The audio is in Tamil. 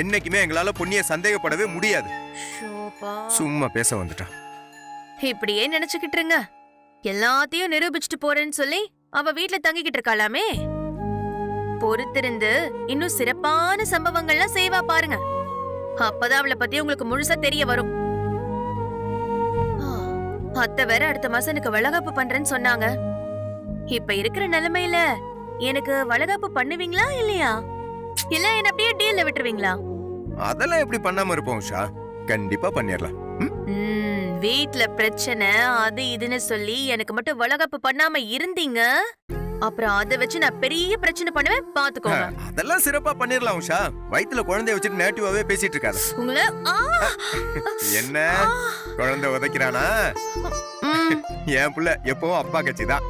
என்னைக்குமே எங்களால பொன்னிய சந்தேகப்படவே முடியாது. சும்மா பேச வந்துட்டான் இப்படியே நினைச்சுக்கிட்டு இருங்க எல்லாத்தையும் நிரூபிச்சுட்டு போறேன்னு சொல்லி அவ வீட்ல தங்கிக்கிட்டு இருக்காளாமே. பொறுத்திருந்து இன்னும் சிறப்பான சம்பவங்கள்லாம் செய்வா பாருங்க. அப்பதான் அவளை பத்தி உங்களுக்கு முழுசா தெரிய வரும். அத்தை வேற அடுத்த மாசம் எனக்கு வளகாப்பு பண்றேன்னு சொன்னாங்க. இப்ப இருக்கிற நிலைமையில எனக்கு வளகாப்பு பண்ணுவீங்களா இல்லையா? இல்ல என்ன அப்படியே டீல்ல விட்டுருவீங்களா? அதெல்லாம் எப்படி பண்ணாம இருப்போம் உஷா? கண்டிப்பா பண்ணிடலாம் வீட்ல பிரச்சனை அது இதுன்னு சொல்லி எனக்கு மட்டும் வளகாப்பு பண்ணாம இருந்தீங்க? அப்புறம் அத வச்சு நான் பெரிய பிரச்சனை பண்ணுவேன் பாத்துக்கோங்க. அதெல்லாம் சிறப்பா பண்ணிடலாம் உஷா. வயித்துல குழந்தைய வச்சுட்டு நேட்டிவாவே பேசிட்டு இருக்காத. உங்களை! என்ன? குழந்தை உதைக்கிறானா? என் புள்ள எப்பவும் அப்பா கட்சி தான்